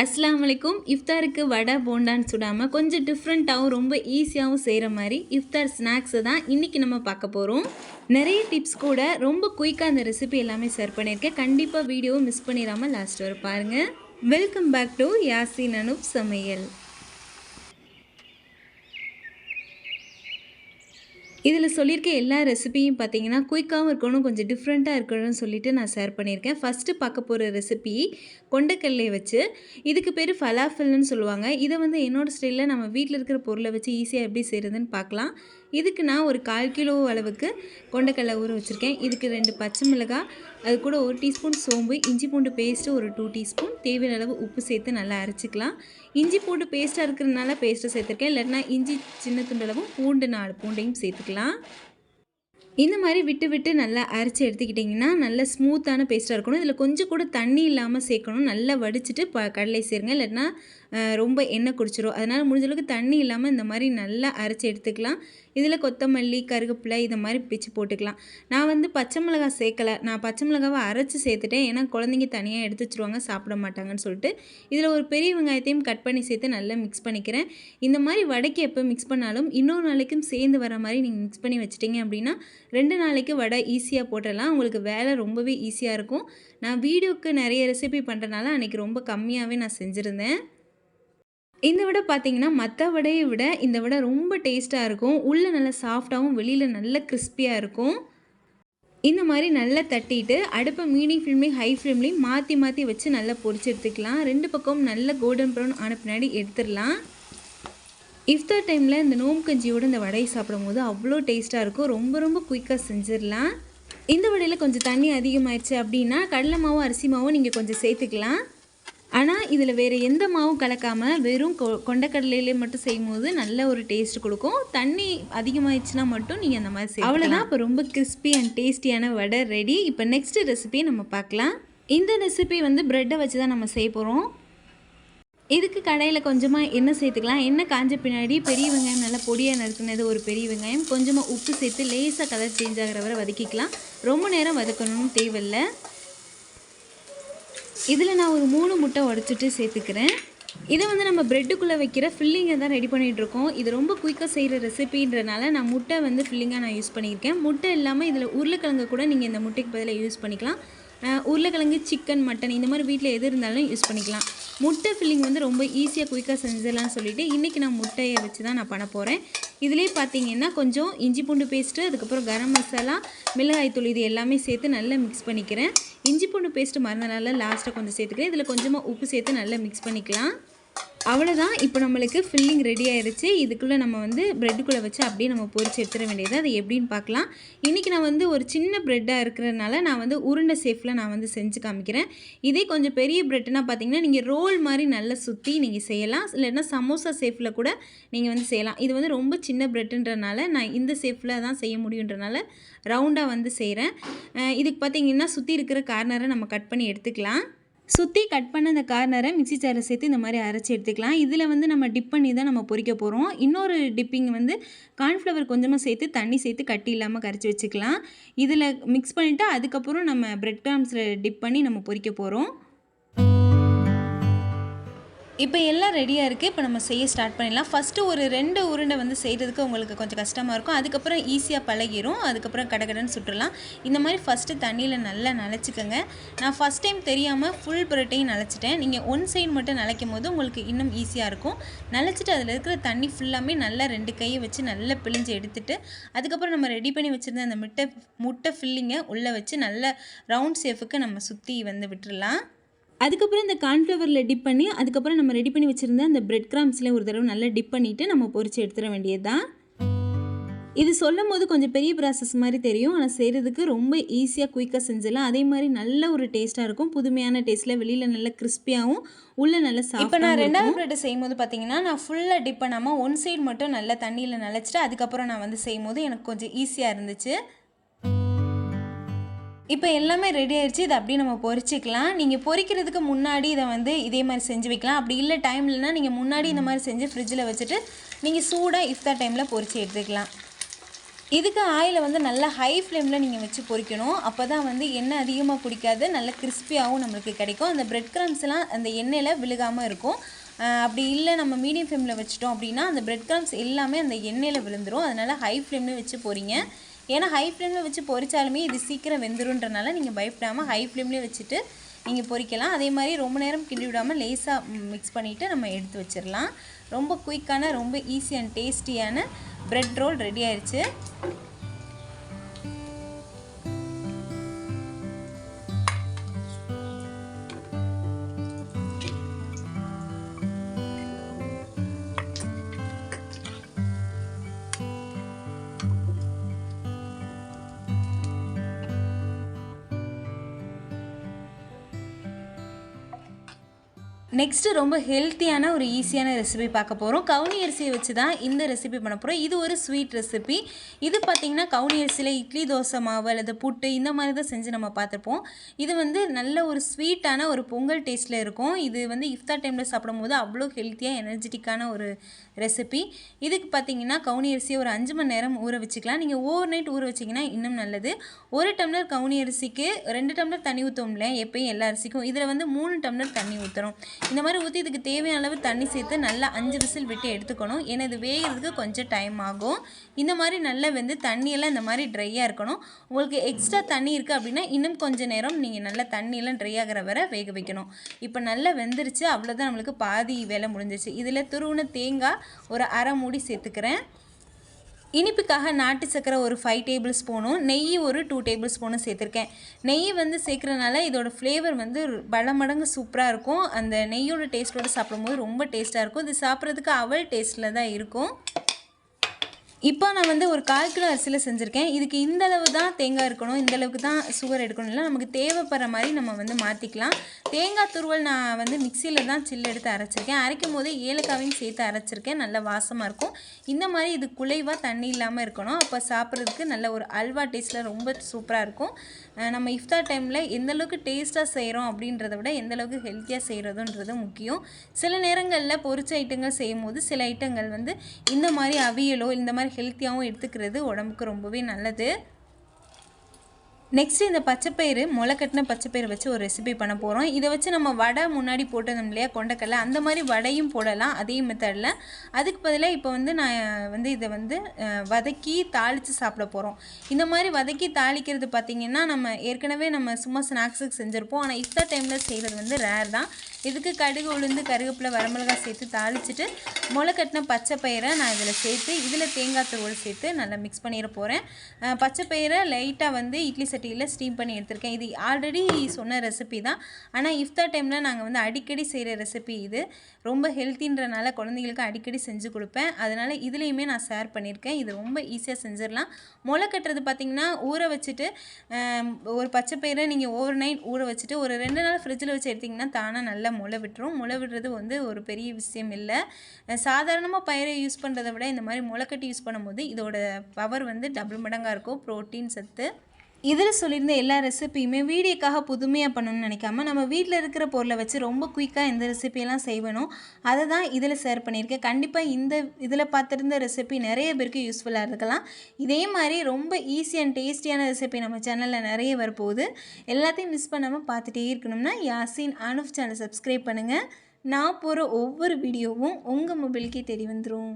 அஸ்லாம் வலைக்கும் இஃப்தாருக்கு வடை போண்டான்னு சுடாமல் கொஞ்சம் டிஃப்ரெண்ட்டாகவும் ரொம்ப ஈஸியாகவும் செய்கிற மாதிரி இஃப்தார் ஸ்நாக்ஸை தான் இன்றைக்கி நம்ம பார்க்க போகிறோம் நிறைய டிப்ஸ் கூட ரொம்ப குயிக்காக அந்த ரெசிபி எல்லாமே ஷேர் பண்ணியிருக்கேன். கண்டிப்பாக வீடியோவை மிஸ் பண்ணிடாமல் லாஸ்ட் வர பாருங்கள் welcome back to Yasin Anup சமையல். இதில் சொல்லியிருக்க எல்லா ரெசிபியும் பார்த்தீங்கன்னா குயிக்காகவும் இருக்கணும் கொஞ்சம் டிஃப்ரெண்ட்டாக இருக்கணும்னு சொல்லிட்டு நான் ஷேர் பண்ணியிருக்கேன். ஃபஸ்ட்டு பார்க்க போகிற ரெசிபி கொண்டக்கல்லை வச்சு இதுக்கு பேர் ஃபலாஃபில்னு சொல்லுவாங்க. இதை வந்து என்னோடய ஸ்டைலில் நம்ம வீட்டில் இருக்கிற பொருளை வச்சு ஈஸியாக எப்படி செய்கிறதுன்னு பார்க்கலாம். இதுக்கு நான் ஒரு கால் கிலோ அளவுக்கு கொண்டக்கடலை ஊற வச்சுருக்கேன். இதுக்கு ரெண்டு பச்சை மிளகாய் அது கூட ஒரு டீஸ்பூன் சோம்பு இஞ்சி பூண்டு பேஸ்ட்டு ஒரு டூ டீஸ்பூன் தேவையான அளவு உப்பு சேர்த்து நல்லா அரைச்சிக்கலாம். இஞ்சி பூண்டு பேஸ்ட்டாக இருக்கிறதுனால பேஸ்ட்டை சேர்த்துருக்கேன். இல்லைன்னா இஞ்சி சின்ன துண்டளவும் பூண்டு நாலு பூண்டையும் சேர்த்துக்கலாம். இந்த மாதிரி விட்டு விட்டு நல்லா அரைச்சி எடுத்துக்கிட்டிங்கன்னா நல்ல ஸ்மூத்தான பேஸ்ட்டாக இருக்கணும். இதில் கொஞ்சம் கூட தண்ணி இல்லாமல் சேர்க்கணும். நல்லா வடிச்சிட்டு ப கடலை சேருங்க. இல்லைன்னா ரொம்ப எண்ணெய் குடிச்சிரும். அதனால் முடிஞ்சளவுக்கு தண்ணி இல்லாமல் இந்த மாதிரி நல்லா அரைச்சி எடுத்துக்கலாம். இதில் கொத்தமல்லி கருவேப்பிலை இதை மாதிரி பிச்சு போட்டுக்கலாம். நான் வந்து பச்சை மிளகாய் சேர்க்கலை. நான் பச்சை மிளகாவை அரைச்சி சேர்த்துட்டேன். ஏன்னா குழந்தைங்க தனியாக எடுத்து வச்சுருவாங்க சாப்பிட மாட்டாங்கன்னு சொல்லிட்டு. இதில் ஒரு பெரிய வெங்காயத்தையும் கட் பண்ணி சேர்த்து நல்லா மிக்ஸ் பண்ணிக்கிறேன். இந்த மாதிரி வடைக்கு எப்போ மிக்ஸ் பண்ணாலும் இன்னொரு நாளைக்கும் சேர்ந்து வர மாதிரி நீங்கள் மிக்ஸ் பண்ணி வச்சிட்டிங்க அப்படின்னா ரெண்டு நாளைக்கு வடை ஈஸியாக போட்டுடலாம். உங்களுக்கு வேலை ரொம்பவே ஈஸியாக இருக்கும். நான் வீடியோக்கு நிறைய ரெசிபி பண்ணுறனால அன்றைக்கி ரொம்ப கம்மியாகவே நான் செஞ்சுருந்தேன். இந்த விட பார்த்தீங்கன்னா மற்ற வடையை விட இந்த விட ரொம்ப டேஸ்ட்டாக இருக்கும். உள்ளே நல்லா சாஃப்டாகவும் வெளியில் நல்ல கிறிஸ்பியாக இருக்கும். இந்த மாதிரி நல்லா தட்டிட்டு அடுப்பை மீடியம் ஃப்ளேம்லேயும் ஹை ஃப்ளேம்லேயும் மாற்றி மாற்றி வச்சு நல்லா பொரிச்சு எடுத்துக்கலாம். ரெண்டு பக்கமும் நல்ல கோல்டன் ப்ரௌன் ஆன பின்னாடி எடுத்துடலாம். இஃப்தார் டைமில் இந்த நோம்பு கஞ்சியோட இந்த வடையை சாப்பிடும்போது அவ்வளோ டேஸ்ட்டாக இருக்கும். ரொம்ப ரொம்ப குயிக்காக செஞ்சிடலாம். இந்த வடையில் கொஞ்சம் தண்ணி அதிகமாயிடுச்சு அப்படின்னா கடலை மாவும் அரிசி மாவும் நீங்கள் கொஞ்சம் சேர்த்துக்கலாம். ஆனால் இதில் வேறு எந்த மாவும் கலக்காமல் வெறும் கொ கொண்டக்கடலையிலே மட்டும் செய்யும்போது நல்ல ஒரு டேஸ்ட் கொடுக்கும். தண்ணி அதிகமாகிடுச்சுன்னா மட்டும் நீங்கள் அந்த மாதிரி செய்யும் அவ்வளோதான் இப்போ ரொம்ப கிறிஸ்பி அண்ட் டேஸ்டியான வடை ரெடி இப்போ நெக்ஸ்ட் ரெசிபியை நம்ம பார்க்கலாம். இந்த ரெசிபி வந்து ப்ரெட்டை வச்சு தான் நம்ம செய்ய போகிறோம் இதுக்கு கடையில் கொஞ்சமாக எண்ணெய் சேர்த்துக்கலாம். எண்ணெய் காஞ்ச பின்னாடி பெரிய வெங்காயம் நல்லா பொடியாக நறுக்குனது ஒரு பெரிய வெங்காயம். கொஞ்சமாக உப்பு சேர்த்து லேசாக கலர் சேஞ்ச் ஆகிற வரை வதக்கிக்கலாம். ரொம்ப நேரம் வதக்கணும்னு தேவையில்லை. இதில் நான் ஒரு மூணு முட்டை உடச்சிட்டு சேர்த்துக்கிறேன். இதை வந்து நம்ம ப்ரெட்டுக்குள்ளே வைக்கிற ஃபில்லிங்கை தான் ரெடி பண்ணிகிட்ருக்கோம் இது ரொம்ப குயிக்காக செய்கிற ரெசிபின்றனால நான் முட்டை வந்து ஃபில்லிங்காக நான் யூஸ் பண்ணியிருக்கேன். முட்டை இல்லாமல் இதில் உருளைக்கிழங்கு கூட நீங்கள் இந்த முட்டைக்கு பதிலாக யூஸ் பண்ணிக்கலாம். உருளைக்கிழங்கு சிக்கன் மட்டன் இந்த மாதிரி வீட்டில் எது இருந்தாலும் யூஸ் பண்ணிக்கலாம். முட்டை ஃபில்லிங் வந்து ரொம்ப ஈஸியாக குயிக்காக செஞ்சிடலாம்னு சொல்லிட்டு இன்றைக்கி நான் முட்டையை வச்சு தான் நான் பண்ண போகிறேன் இதுலேயே பார்த்தீங்கன்னா கொஞ்சம் இஞ்சி பூண்டு பேஸ்ட்டு அதுக்கப்புறம் கரம் மசாலா மிளகாய்த்தூள் இது எல்லாமே சேர்த்து நல்லா மிக்ஸ் பண்ணிக்கிறேன். இஞ்சி பூண்டு பேஸ்ட்டு மறந்தனால லாஸ்ட்டாக கொஞ்சம் சேர்த்துக்கிறேன். இதில் கொஞ்சமாக உப்பு சேர்த்து நல்லா மிக்ஸ் பண்ணிக்கலாம். அவ்வளோதான் இப்போ நம்மளுக்கு ஃபில்லிங் ரெடி ஆயிடுச்சு இதுக்குள்ளே நம்ம வந்து ப்ரெட்டுக்குள்ளே வச்சு அப்படியே நம்ம பொரிச்சு எடுத்துட வேண்டியது. அது எப்படின்னு பார்க்கலாம். இன்றைக்கி நான் வந்து ஒரு சின்ன ப்ரெட்டாக இருக்கிறதுனால நான் வந்து உருண்டை சேஃபில் நான் வந்து செஞ்சு காமிக்கிறேன். இதே கொஞ்சம் பெரிய ப்ரெட்னா பார்த்தீங்கன்னா நீங்கள் ரோல் மாதிரி நல்லா சுற்றி நீங்கள் செய்யலாம். இல்லைன்னா சமோசா சேஃபில் கூட நீங்கள் வந்து செய்யலாம். இது வந்து ரொம்ப சின்ன ப்ரெட்டுன்றனால நான் இந்த சேஃபில் தான் செய்ய முடியுன்றனால ரவுண்டாக வந்து செய்கிறேன் இதுக்கு பார்த்தீங்கன்னா சுற்றி இருக்கிற கார்னரை நம்ம கட் பண்ணி எடுத்துக்கலாம். சுற்றி கட் பண்ண அந்த கார்னரை மிக்ஸி ஜாரில் சேர்த்து இந்த மாதிரி அரைச்சி எடுத்துக்கலாம். இதில் வந்து நம்ம டிப் பண்ணி தான் நம்ம பொறிக்க போகிறோம் இன்னொரு டிப்பிங் வந்து கார்ன்ஃப்ளவர் கொஞ்சமாக சேர்த்து தண்ணி சேர்த்து கட்டி இல்லாமல் கரைச்சி வச்சுக்கலாம். இதில் மிக்ஸ் பண்ணிவிட்டு அதுக்கப்புறம் நம்ம பிரெட் கிராம்ஸில் டிப் பண்ணி நம்ம பொறிக்க போகிறோம் இப்போ எல்லாம் ரெடியாக இருக்குது இப்போ நம்ம செய்ய ஸ்டார்ட் பண்ணிடலாம். ஃபஸ்ட்டு ஒரு ரெண்டு உருண்டை வந்து செய்கிறதுக்கு உங்களுக்கு கொஞ்சம் கஷ்டமாக இருக்கும். அதுக்கப்புறம் ஈஸியாக பழகிரும். அதுக்கப்புறம் கடகடன்னு சுட்டுடலாம். இந்த மாதிரி ஃபஸ்ட்டு தண்ணியில் நல்லா நனைச்சிக்கோங்க. நான் ஃபஸ்ட் டைம் தெரியாமல் ஃபுல் புரட்டையும் நனைச்சிட்டேன். நீங்கள் ஒன் சைடு மட்டும் நனைக்கும் போது உங்களுக்கு இன்னும் ஈஸியாக இருக்கும். நனைச்சிட்டு அதில் இருக்கிற தண்ணி ஃபுல்லாமே நல்லா ரெண்டு கையை வச்சு நல்லா பிழிஞ்சு எடுத்துகிட்டு அதுக்கப்புறம் நம்ம ரெடி பண்ணி வச்சுருந்த அந்த முட்டை முட்டை ஃபில்லிங்கை உள்ளே வச்சு நல்ல ரவுண்ட் ஷேஃபுக்கு நம்ம சுற்றி வந்து விட்டுடலாம். அதுக்கப்புறம் இந்த கார்ன்ஃப்ளவரில் டிப் பண்ணி அதுக்கப்புறம் நம்ம ரெடி பண்ணி வச்சுருந்த அந்த பிரெட் கிராம்ஸில் ஒரு தடவை நல்லா டிப் பண்ணிவிட்டு நம்ம பொரிச்சு எடுத்துட வேண்டியது தான் இது சொல்லும் போது கொஞ்சம் பெரிய ப்ராசஸ் மாதிரி தெரியும். ஆனால் செய்கிறதுக்கு ரொம்ப ஈஸியாக குயிக்காக செஞ்சிடலாம். அதே மாதிரி நல்ல ஒரு டேஸ்ட்டாக இருக்கும். புதுமையான டேஸ்ட்டில் வெளியில் நல்ல கிறிஸ்பியாகவும் உள்ளே நல்ல இப்போ நான் ரெண்டாவது ப்ரெட் செய்யும்போது பார்த்தீங்கன்னா நான் ஃபுல்லாக டிப் பண்ணாமல் ஒன் சைடு மட்டும் நல்லா தண்ணியில் நனைச்சிட்டு அதுக்கப்புறம் நான் வந்து செய்யும்போது எனக்கு கொஞ்சம் ஈஸியாக இருந்துச்சு. இப்போ எல்லாமே ரெடி ஆயிடுச்சு இதை அப்படியே நம்ம பொரிச்சிக்கலாம் நீங்கள் பொரிக்கிறதுக்கு முன்னாடி இதை வந்து இதே மாதிரி செஞ்சு வைக்கலாம். அப்படி இல்லை டைம் இல்லைன்னா நீங்கள் முன்னாடி இந்த மாதிரி செஞ்சு ஃப்ரிட்ஜில் வச்சுட்டு நீங்கள் சூடாக இஃப்தா டைமில் பொரிச்சு எடுத்துக்கலாம். இதுக்கு ஆயிலை வந்து நல்லா ஹை ஃப்ளேமில் நீங்கள் வச்சு பொரிக்கணும் அப்போ தான் வந்து எண்ணெய் அதிகமாக குடிக்காது. நல்ல கிறிஸ்பியாகவும் நம்மளுக்கு கிடைக்கும். அந்த பிரெட் க்ரம்ஸ்லாம் அந்த எண்ணெயில் விழுகாமல் இருக்கும். அப்படி இல்லை நம்ம மீடியம் ஃப்ளேமில் வச்சிட்டோம் அப்படின்னா அந்த பிரெட் க்ரம்ஸ் எல்லாமே அந்த எண்ணெயில் விழுந்துடும் அதனால் ஹை ஃப்ளேம்லேயே வச்சு போகிறீங்க ஏன்னா ஹை ஃப்ளேமில் வச்சு பொறிச்சாலுமே இது சீக்கிரம் வெந்துருன்றனால நீங்கள் பயப்படாமல் ஹை ஃப்ளேம்லேயே வச்சுட்டு நீங்கள் பொரிக்கலாம். அதே மாதிரி ரொம்ப நேரம் கிண்டி விடாமல் லேசாக மிக்ஸ் பண்ணிவிட்டு நம்ம எடுத்து வச்சிடலாம் ரொம்ப குயிக்கான ரொம்ப ஈஸி அண்ட் டேஸ்டியான ப்ரெட் ரோல் ரெடி ஆயிடுச்சு நெக்ஸ்ட்டு ரொம்ப ஹெல்த்தியான ஒரு ஈஸியான ரெசிபி பார்க்க போகிறோம் கவுனி அரிசியை வச்சு தான் இந்த ரெசிபி பண்ண போகிறோம் இது ஒரு ஸ்வீட் ரெசிபி இது பார்த்திங்கன்னா கவுனி அரிசியில் இட்லி தோசை மாவு அல்லது புட்டு இந்த மாதிரி தான் செஞ்சு நம்ம பார்த்துருப்போம். இது வந்து நல்ல ஒரு ஸ்வீட்டான ஒரு பொங்கல் டேஸ்ட்டில் இருக்கும். இது வந்து இஃப்தார் டைமில் சாப்பிடும்போது அவ்வளோ ஹெல்த்தியாக எனர்ஜெட்டிக்கான ஒரு ரெசிபி இதுக்கு பார்த்தீங்கன்னா கவுனி அரிசியை ஒரு அஞ்சு மணி நேரம் ஊற வச்சுக்கலாம். நீங்கள் ஓவர் நைட் ஊற வச்சிங்கன்னா இன்னும் நல்லது. ஒரு டம்ளர் கவுனி அரிசிக்கு ரெண்டு டம்ளர் தண்ணி ஊற்றோம்ல எப்பயும் எல்லா அரிசிக்கும். இதில் வந்து மூணு டம்ளர் தண்ணி ஊற்றுறோம் இந்த மாதிரி ஊற்றி இதுக்கு தேவையான அளவு தண்ணி சேர்த்து நல்லா அஞ்சு விசில் விட்டு எடுத்துக்கணும். ஏன்னா இது வேகிறதுக்கு கொஞ்சம் டைம் ஆகும். இந்த மாதிரி நல்லா வந்து தண்ணியெல்லாம் இந்த மாதிரி ட்ரையாக இருக்கணும். உங்களுக்கு எக்ஸ்ட்ரா தண்ணி இருக்குது அப்படின்னா இன்னும் கொஞ்சம் நேரம் நீங்கள் நல்லா தண்ணியெல்லாம் ட்ரை ஆகிற வரை வேக வைக்கணும். இப்போ நல்லா வெந்துருச்சு அவ்வளோதான் நம்மளுக்கு பாதி வேலை முடிஞ்சிச்சு. இதில் துருவின தேங்காய் ஒரு அரை மூடி சேர்த்துக்கிறேன். இனிப்புக்காக நாட்டு சக்கரை ஒரு ஃபைவ் டேபிள் ஸ்பூனும் நெய் ஒரு டூ டேபிள் ஸ்பூனும் சேர்த்துருக்கேன். நெய் வந்து சேர்க்குறனால இதோட ஃப்ளேவர் வந்து பல மடங்கு சூப்பராக இருக்கும். அந்த நெய்யோட டேஸ்ட்டோட சாப்பிடும்போது ரொம்ப டேஸ்ட்டாக இருக்கும். இது சாப்பிட்றதுக்கு அவல் டேஸ்ட்டில் தான் இருக்கும். இப்போ நான் வந்து ஒரு கால் கிலோ அரிசியில் செஞ்சுருக்கேன். இதுக்கு இந்த அளவு தான் தேங்காய் இருக்கணும். இந்த அளவுக்கு தான் சுகர் எடுக்கணும். இல்லை நமக்கு தேவைப்படுற மாதிரி நம்ம வந்து மாற்றிக்கலாம் தேங்காய் துருவல் நான் வந்து மிக்சியில் தான் சில்லு எடுத்து அரைச்சிருக்கேன். அரைக்கும் போது ஏலக்காவையும் சேர்த்து அரைச்சிருக்கேன். நல்ல வாசமாக இருக்கும். இந்த மாதிரி இது குலைவாக தண்ணி இல்லாமல் இருக்கணும். அப்போ சாப்பிட்றதுக்கு நல்ல ஒரு அல்வா டேஸ்ட்டில் ரொம்ப சூப்பராக இருக்கும். நம்ம இஃப்தார் டைமில் எந்தளவுக்கு டேஸ்ட்டாக செய்கிறோம் அப்படின்றத விட எந்தளவுக்கு ஹெல்த்தியாக செய்கிறதுன்றது முக்கியம். சில நேரங்களில் பொரிச்ச ஐட்டங்கள் செய்யும் போது சில ஐட்டங்கள் வந்து இந்த மாதிரி அவியலோ இந்த மாதிரி ஹெல்த்தியாகவும் எடுத்துக்கிறது உடம்புக்கு ரொம்பவே நல்லது. நெக்ஸ்ட் இந்த பச்சைப்பயிறு முளை கட்டின பச்சைப்பயிறு வச்சு ஒரு ரெசிபி பண்ண போகிறோம் இதை வச்சு நம்ம வடை முன்னாடி போட்டோம் இல்லையா கொண்டக்கடலை? அந்த மாதிரி வடையும் போடலாம் அதே மெத்தடில் அதுக்கு பதிலாக இப்போ வந்து நான் வந்து இதை வந்து வதக்கி தாளித்து சாப்பிட போகிறோம் இந்த மாதிரி வதக்கி தாளிக்கிறது பார்த்திங்கன்னா நம்ம ஏற்கனவே நம்ம சும்மா ஸ்நாக்ஸுக்கு செஞ்சுருப்போம். ஆனால் இஃப்தார் டைமில் செய்கிறது வந்து ரேர் தான். இதுக்கு கடுகு உளுந்து கருவேப்பிலை வரமிளகாய் சேர்த்து தாளிச்சிட்டு முளை கட்டின பச்சை பயிரை நான் இதில் சேர்த்து இதில் தேங்காய் தூள் சேர்த்து நல்லா மிக்ஸ் பண்ணிட போகிறேன் பச்சை பயிரை லைட்டாக வந்து இட்லி சட்டியில் ஸ்டீம் பண்ணி எடுத்திருக்கேன். இது ஆல்ரெடி சொன்ன ரெசிபி தான். ஆனால் இஃப்தார் டைமில் நாங்கள் வந்து அடிக்கடி செய்கிற ரெசிபி இது. ரொம்ப ஹெல்த்தின்றனால குழந்தைங்களுக்கு அடிக்கடி செஞ்சு கொடுப்பேன். அதனால் இதுலேயுமே நான் ஷேர் பண்ணியிருக்கேன். இது ரொம்ப ஈஸியாக செஞ்சிடலாம். முளை கட்டுறது பார்த்திங்கன்னா ஊற வச்சுட்டு ஒரு பச்சை பயிரை நீங்கள் ஓவர் நைட் ஊற வச்சுட்டு ஒரு ரெண்டு நாள் ஃப்ரிட்ஜில் வச்சு எடுத்திங்கன்னா தானாக நல்லா முளை விட்டுரும். முளை விடுறது வந்து ஒரு பெரிய விஷயம் இல்லை. சாதாரணமாக பயிரை யூஸ் பண்ணுறதை விட இந்த மாதிரி முளைக்கட்டி யூஸ் பண்ணும்போது இதோட பவர் வந்து டபுள் மடங்காக இருக்கும். ப்ரோட்டீன் சத்து. இதில் சொல்லியிருந்த எல்லா ரெசிபியுமே வீடியோக்காக புதுமையாக பண்ணணும்னு நினைக்காம நம்ம வீட்டில் இருக்கிற பொருளை வச்சு ரொம்ப குயிக்காக எந்த ரெசிபியெல்லாம் செய்வணும் அதை தான் இதில் ஷேர் பண்ணியிருக்கேன். கண்டிப்பாக இந்த இதில் பார்த்துருந்த ரெசிபி நிறைய பேருக்கு யூஸ்ஃபுல்லாக இருக்கலாம். இதே மாதிரி ரொம்ப ஈஸி அண்ட் டேஸ்டியான ரெசிபி நம்ம சேனலில் நிறைய வரப்போகுது. எல்லாத்தையும் மிஸ் பண்ணாமல் பார்த்துட்டே இருக்கணும்னா யாசின் அனுஃப் சேனல் சப்ஸ்கிரைப் பண்ணுங்கள் நான் போகிற ஒவ்வொரு வீடியோவும் உங்கள் மொபைலுக்கே தெரிய வந்துடும்